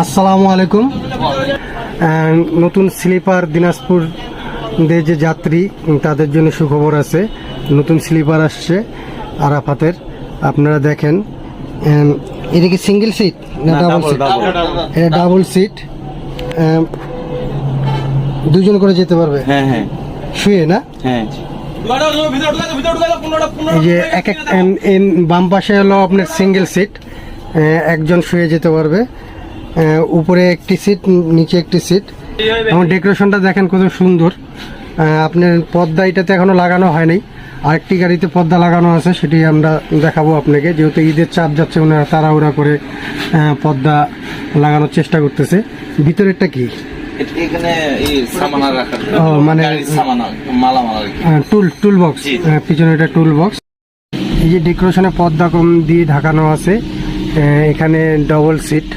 আসসালামু আলাইকুম। নতুন স্লিপার দিনাজপুর যে যাত্রী তাদের জন্য সুখবর আছে। নতুন স্লিপার আসছে আরাফাতের। আপনারা দেখেন এটা কি সিঙ্গেল সিট না ডাবল সিট এটা ডাবল সিট দুজন করে যেতে পারবে? হ্যাঁ হ্যাঁ। শুয়ে না? হ্যাঁ। যে এক এক বাম পাশে হলো আপনার সিঙ্গেল সিট একজন শুয়ে যেতে পারবে। উপরে একটি সিট নিচে একটি সিট এবং ডেকোরেশনটা দেখেন কত সুন্দর। আপনার পর্দা এটাতে এখনও লাগানো হয়নি আরেকটি গাড়িতে পর্দা লাগানো আছে সেটি আমরা দেখাবো আপনাকে। যেহেতু ঈদের চাপ যাচ্ছে ওনারা তাড়াহুড়া করে পর্দা লাগানোর চেষ্টা করতেছে। ভিতরেরটা কি? মানে- টুল টুল বক্স। পিছনে এটা টুল বক্স এই যে ডেকোরেশনে পর্দা কম দিয়ে ঢাকানো আছে এখানে ডবল সিট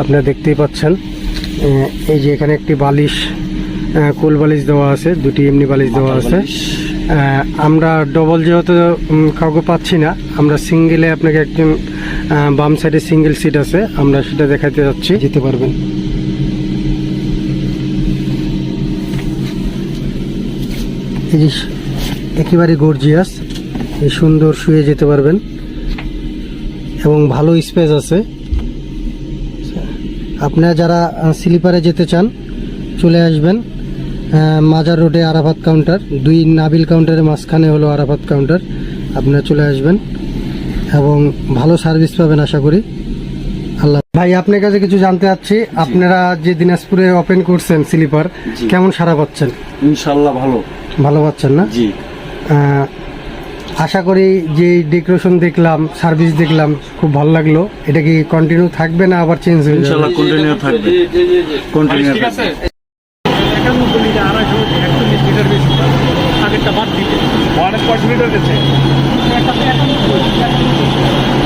আপনারা দেখতেই পাচ্ছেন। এই যে এখানে একটি বালিশ কোল বালিশ দেওয়া আছে দুটি এমনি বালিশ দেওয়া আছে। আমরা ডবল যেহেতু কাউকে পাচ্ছি না আমরা সিঙ্গেলে আপনাকে একজন বাম সাইডে সিঙ্গেল সিট আছে আমরা সেটা দেখাতে যাচ্ছি। যেতে পারবেন। একেবারে গর্জিয়াস এই সুন্দর শুয়ে যেতে পারবেন। এবং ভালো স্পেস আছে। আপনারা যারা স্লিপারে যেতে চান চলে আসবেন মাজার রোডে আরাফাত কাউন্টার। দুই নাবিল কাউন্টারের মাঝখানে হলো আরাফাত কাউন্টার। আপনারা চলে আসবেন এবং ভালো সার্ভিস পাবেন আশা করি। আল্লাহ ভাই আপনার কাছে কিছু জানতে চাচ্ছি। আপনারা যে দিনাজপুরে ওপেন করছেন স্লিপার কেমন সারা পাচ্ছেন? ইনশাল্লাহ ভালো। ভালো পাচ্ছেন না? জি। আশা করি যে ডেকোরেশন দেখলাম সার্ভিস দেখলাম খুব ভালো লাগল। এটা কি কন্টিনিউ থাকবে না আবার চেঞ্জ হয়ে যাবে? কন্টিনিউ থাকবে। কন্টিনিউ আগেরটা বাদ দিতে। অনেক